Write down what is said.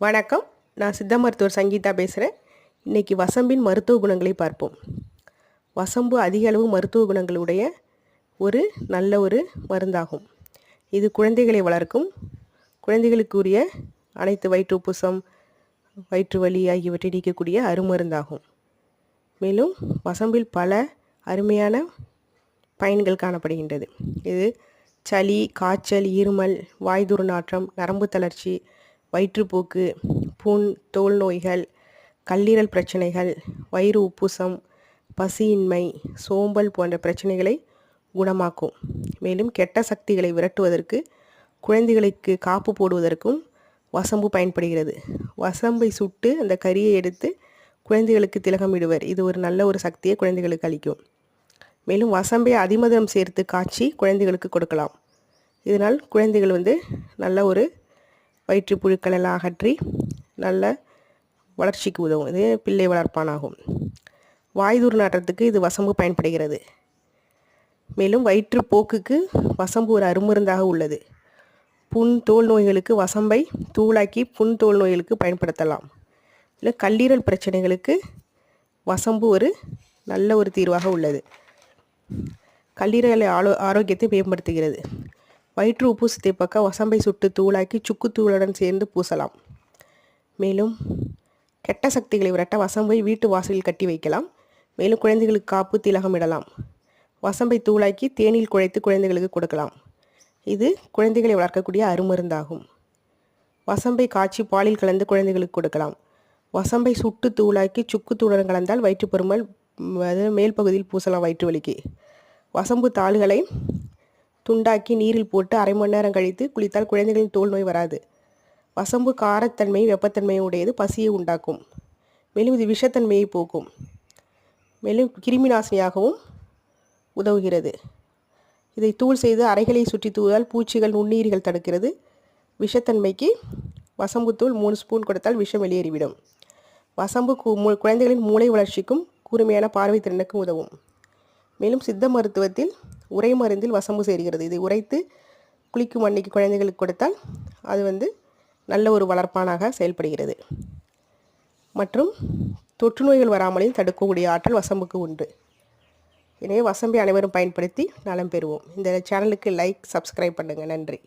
வணக்கம். நான் சித்த மருத்துவர் சங்கீதா பேசுகிறேன் இன்றைக்கி வசம்பின் மருத்துவ குணங்களை பார்ப்போம். வசம்பு அதிக அளவு மருத்துவ குணங்களுடைய ஒரு நல்ல ஒரு மருந்தாகும். இது குழந்தைகளை வளர்க்கும். குழந்தைகளுக்குரிய அனைத்து வயிற்றுப்பூசம் வயிற்று வலி ஆகியவற்றை நீக்கக்கூடிய அருமருந்தாகும். மேலும் வசம்பில் பல அருமையான பயன்கள் காணப்படுகின்றது. இது சளி காய்ச்சல் இருமல் வாய் துர்நாற்றம் நரம்பு தளர்ச்சி வயிற்றுப்போக்கு புண் தோல் நோய்கள் கல்லீரல் பிரச்சனைகள் வயிறு உப்புசம் பசியின்மை சோம்பல் போன்ற பிரச்சனைகளை குணமாக்கும். மேலும் கெட்ட சக்திகளை விரட்டுவதற்கு குழந்தைகளுக்கு காப்பு போடுவதற்கும் வசம்பு பயன்படுகிறது. வசம்பை சுட்டு அந்த கறியை எடுத்து குழந்தைகளுக்கு திலகமிடுவர். இது ஒரு நல்ல ஒரு சக்தியை குழந்தைகளுக்கு அளிக்கும். மேலும் வசம்பை அதிமதுரம் சேர்த்து காய்ச்சி குழந்தைகளுக்கு கொடுக்கலாம். இதனால் குழந்தைகள் வந்து நல்ல ஒரு வயிற்று புழுக்கள் எல்லாம் அகற்றி நல்ல வளர்ச்சிக்கு உதவும். இது பிள்ளை வளர்ப்பானாகும். வாய் நாட்டுறதுக்கு இது வசம்பு பயன்படுகிறது. மேலும் வயிற்றுப்போக்குக்கு வசம்பு ஒரு அருமருந்தாக உள்ளது. புண் தோல் நோய்களுக்கு வசம்பை தூளாக்கி புண் தோல் நோய்களுக்கு பயன்படுத்தலாம். இல்லை கல்லீரல் பிரச்சனைகளுக்கு வசம்பு ஒரு நல்ல ஒரு தீர்வாக உள்ளது. கல்லீரலை ஆலோ ஆரோக்கியத்தை மேம்படுத்துகிறது. வயிற்று உப்பு பக்க வசம்பை சுட்டு தூளாக்கி சுக்கு தூளுடன் சேர்ந்து பூசலாம். மேலும் கெட்ட சக்திகளை விரட்ட வசம்பை வீட்டு வாசலில் கட்டி வைக்கலாம். மேலும் குழந்தைகளுக்கு காப்பு திலகம் இடலாம். வசம்பை தூளாக்கி தேனில் குழைத்து குழந்தைகளுக்கு கொடுக்கலாம். இது குழந்தைகளை வளர்க்கக்கூடிய அருமருந்தாகும். வசம்பை காய்ச்சி பாலில் கலந்து குழந்தைகளுக்கு கொடுக்கலாம். வசம்பை சுட்டு தூளாக்கி சுக்கு தூளுடன் கலந்தால் வயிற்றுப்பருமல் அது மேல் பகுதியில் பூசலாம் வயிற்று வலிக்கு. வசம்பு தாள்களை துண்டாக்கி நீரில் போட்டு அரை மணி நேரம் கழித்து குளித்தால் குழந்தைகளின் தோல் நோய் வராது. வசம்பு காரத்தன்மை வெப்பத்தன்மையும் உடையது பசியை உண்டாக்கும். மேலும் இது விஷத்தன்மையை போக்கும். மேலும் கிருமி நாசினியாகவும் உதவுகிறது. இதை தூள் செய்து அறைகளை சுற்றி தூவால் பூச்சிகள் நுண்ணீரிகள் தடுக்கிறது. விஷத்தன்மைக்கு வசம்புத்தூள் மூணு ஸ்பூன் கொடுத்தால் விஷம் வெளியேறிவிடும். வசம்பு குழந்தைகளின் மூளை வளர்ச்சிக்கும் கூர்மையான பார்வை திறனுக்கும் உதவும். மேலும் சித்த மருத்துவத்தில் உரை மருந்தில் வசம்பு சேர்கிறது. இதை உரைத்து குளிக்கும் அன்னைக்கு குழந்தைகளுக்கு கொடுத்தால் அது வந்து நல்ல ஒரு வளர்ப்பானாக செயல்படுகிறது. மற்றும் தொற்று நோய்கள் வராமலையும் தடுக்கக்கூடிய ஆற்றல் வசம்புக்கு உண்டு. எனவே வசம்பை அனைவரும் பயன்படுத்தி நலம் பெறுவோம். இந்த சேனலுக்கு லைக் சப்ஸ்கிரைப் பண்ணுங்கள் நன்றி.